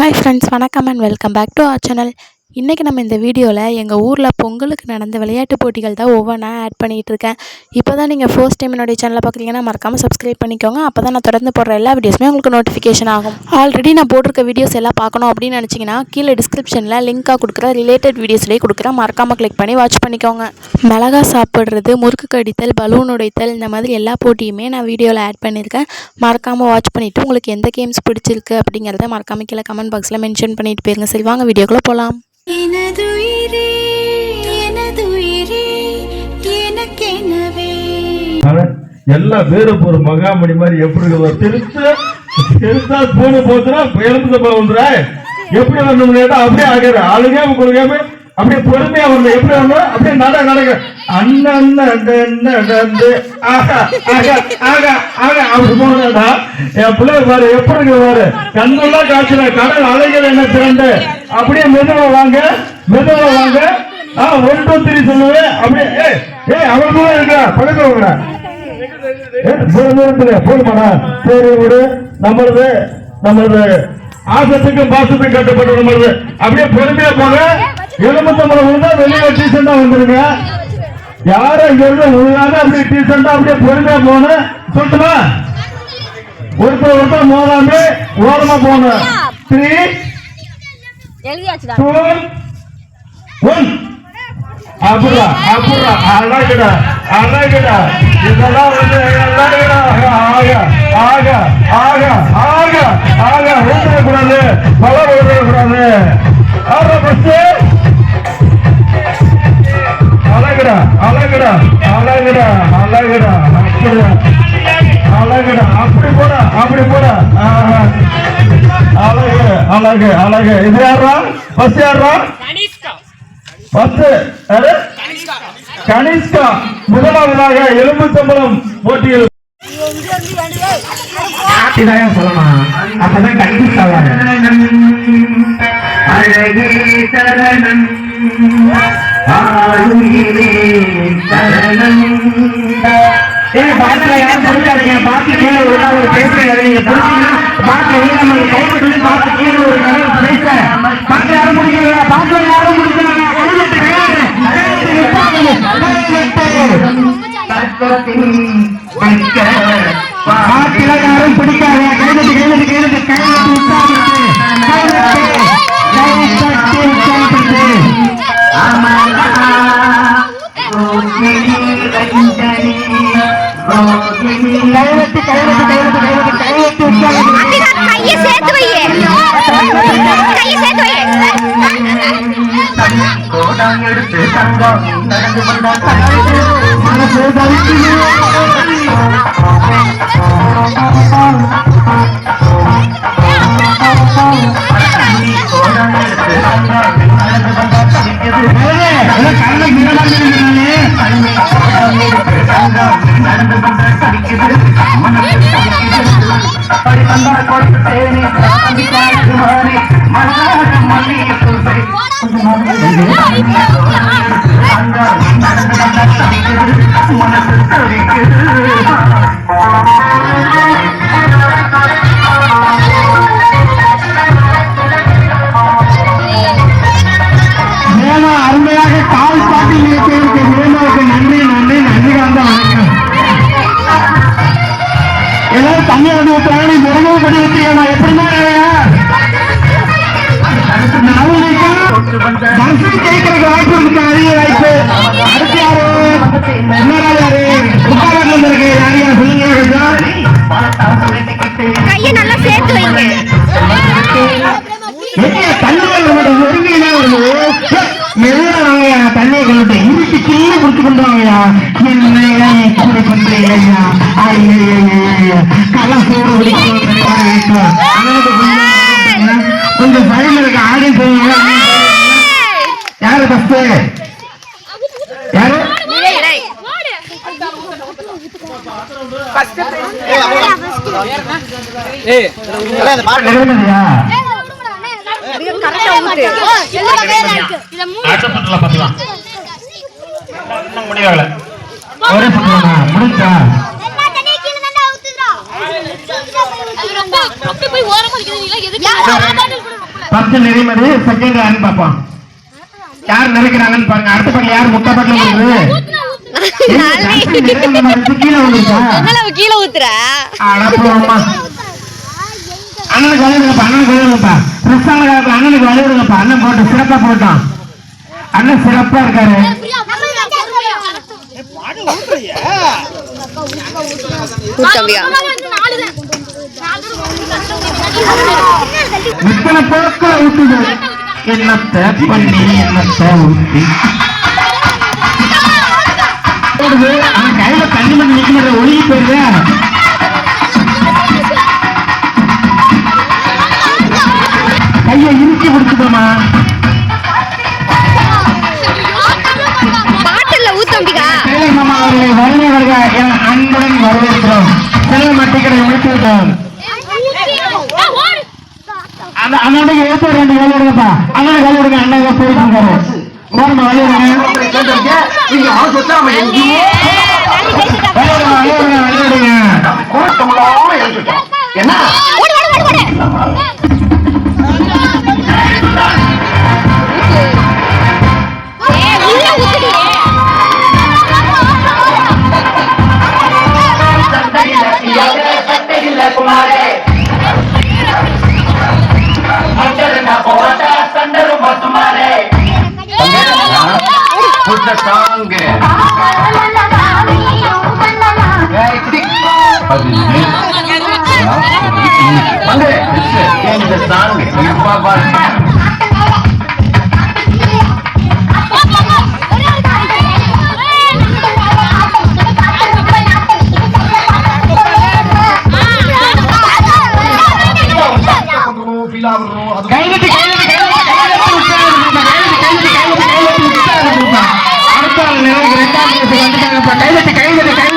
Hi friends வணக்கம் and welcome back to our channel இன்றைக்கி நம்ம இந்த வீடியோவில் எங்கள் ஊரில் பொங்கலுக்கு நடந்த விளையாட்டு போட்டிகள் தான் ஒவ்வொன்றா ஆட் பண்ணிகிட்டு இருக்கேன் இப்போ தான் நீங்கள் ஃபர்ஸ்ட் டைம் என்னுடைய சேனலை பார்க்குறீங்கன்னா மறக்காமல் சப்ஸ்கிரைப் பண்ணிக்கோங்க. அப்போ தான் நான் தொடர்ந்து போடுற எல்லா வீடியோஸுமே உங்களுக்கு நோட்டிஃபிகேஷன் ஆகும். ஆல்ரெடி நான் போட்டிருக்க வீடியோஸ் எல்லாம் பார்க்கணும் அப்படின்னு நினச்சிங்கன்னா கீழே டிஸ்கிரிப்ஷனில் லிங்காக கொடுக்குற ரிலேட்டட் வீடியோஸ்லேயே கொடுக்குறேன். மறக்காமல் கிளிக் பண்ணி வாட்ச் பண்ணிக்கோங்க. மிளகா சாப்பிட்றது முறுக்கு கடித்தல் பலூன் உடைத்தல் இந்த மாதிரி எல்லா போட்டியுமே நான் வீடியோவில் ஆட் பண்ணியிருக்கேன். மறக்காமல் வாட்ச் பண்ணிவிட்டு உங்களுக்கு எந்த கேம்ஸ் பிடிச்சிருக்கு அப்படிங்கிறத மறக்காமல் கீழே கமெண்ட் பாக்ஸில் மென்ஷன் பண்ணிட்டு போயிருங்க. சரி வாங்க வீடியோக்குள்ளே போகலாம் எனதுயிரே எனதுயிரே எல்லாம் வேறும் ஒரு மகாமணி மாதிரி எப்படி இருக்கு? திருத்தா பெருசா பூனை போச்சுன்னா எலும்பு சம்பளம் எப்படி வரணும் அப்படியே ஆகிற ஆளுங்க கொடுக்காம அப்படியே பொறுமையா வரணும். எப்படி வரணும்? அப்படியே நட நடக்க அண்ணன் நடந்து ஆகா ஆகா ஆகா ஆகா அப்படி போனடா என் பிள்ளை பாரு எப்படி பாரு. கண்ணெல்லாம் காய்ச்சல கடல் அலைகள் என்ன திரண்டு. அப்படியே மெதுவா வாங்க மெதுவா வாங்க. ஆ ஒன் டூ த்ரீ சொல்லுவேன் அப்படியே ஏய் ஏய் அவன் கூட இருக்கா பக்கத்துல வாங்கடா போடுமாடா சரி விடு. நம்மளது நம்மளது ஆசத்துக்கும் பாசத்துக்கும் கட்டப்பட்ட நம்மளது. அப்படியே பொறுமையா போங்க. எலும்பத்தம்பளம் விழுந்தா வெளியே டீசெண்டா வந்துருங்க. யாரும் இங்க இருந்து விழுகாம அப்படியே டீசெண்டா அப்படியே பொறுமையா போகணும் சொல்லட்டுமா? ஒருத்தர் ஒருத்தர் மோதாம ஓரமா போகணும் த்ரீ டூ ஒன் அப்புறா அப்புறா அழகுடா அழகுடா. இதெல்லாம் வந்து அழகுடா. ஆக ஆக ஆக ஆக ஆக. விழுந்துடக்கூடாது பல விழுந்துடக்கூடாது ஆற பஸ்ட் அழகுடா அழகுடா அப்படியா அழகுடா அப்படி போடா அப்படி போடா. ஆஹா. அழகு அழகு அழகு. இது யாரா பஸ் யாரா பத்து யாரு? கனிஷ்கா. முதலாவதாக எலும்பு சம்பளம் போட்டியில். இதான் சொல்லணும். அப்பதான் கண்டிப்பா அழகே சரணம். பாட்டுல யாரும் புரிஞ்சாதீங்க. பாட்டு கீழே ஒரு பேசுறீங்க. பாட்டுல நம்ம தங்கம் எடுத்து நடந்து வந்தால் மனசு ஐயாவுடைய பிராணி முருகவு படிவத்தியா நான் எப்படிமா ஜெயிக்கிறதுக்கு வாய்ப்பு இருக்கு அதிக வாய்ப்பு. அடுத்து யாரு? இன்னொரு யாரு உட்கார்ந்து இருக்கு யாரையா சொல்லுங்க கையை நல்லா சேர்த்து வைங்க. அந்த இருட்டுக்குள்ளே கொடுத்து கொண்டாங்கய்யா என்னையா இப்படி பண்றீங்கய்யா? ஐயா கலசோடு விழிக்கணும் கொஞ்சம் பயம் இருக்கு ஆடி போவாங்க யாரு இன்னும் முடியல ஒரே நிறைமதி செகண்ட் யாருன்னு பார்ப்போம். யார் நிறைக்கிறாங்கன்னு பாருங்க. அடுத்த பக்கம் யார் முட்டை பட்டில இருக்குது கீழே வந்துருச்சா கீழே ஊத்துற. அடப்போம்மா அண்ணனுக்கு வலிவிடுங்கப்பா அண்ணனுக்கு வலிவிடுங்கப்பா அண்ணனுக்கு வலிவிடுங்கப்பா அண்ணன் போட்டு சிறப்பா போட்டோம் அண்ணன் சிறப்பா இருக்காரு. ஊத்தம்பியா இத்தனை பொருட்களை ஊட்டுது என்னத்தை பண்ணி என்னத்தை ஓடுது ஆனா கையில தண்ணி ஒழுகி கையை இறுக்கி பிடிச்சிட்டோமா அண்ணனுக்கு எடுத்து ரெண்டு வேலை எடுங்கப்பா அண்ணனுக்கு வேலை எடுங்க அண்ணன் போயிட்டு இருக்காரு. ஓரமா எடுங்க எடுங்க கைதட்டி வந்துட்டாங்கப்பா கைதட்டி கைதட்டி கைதட்டி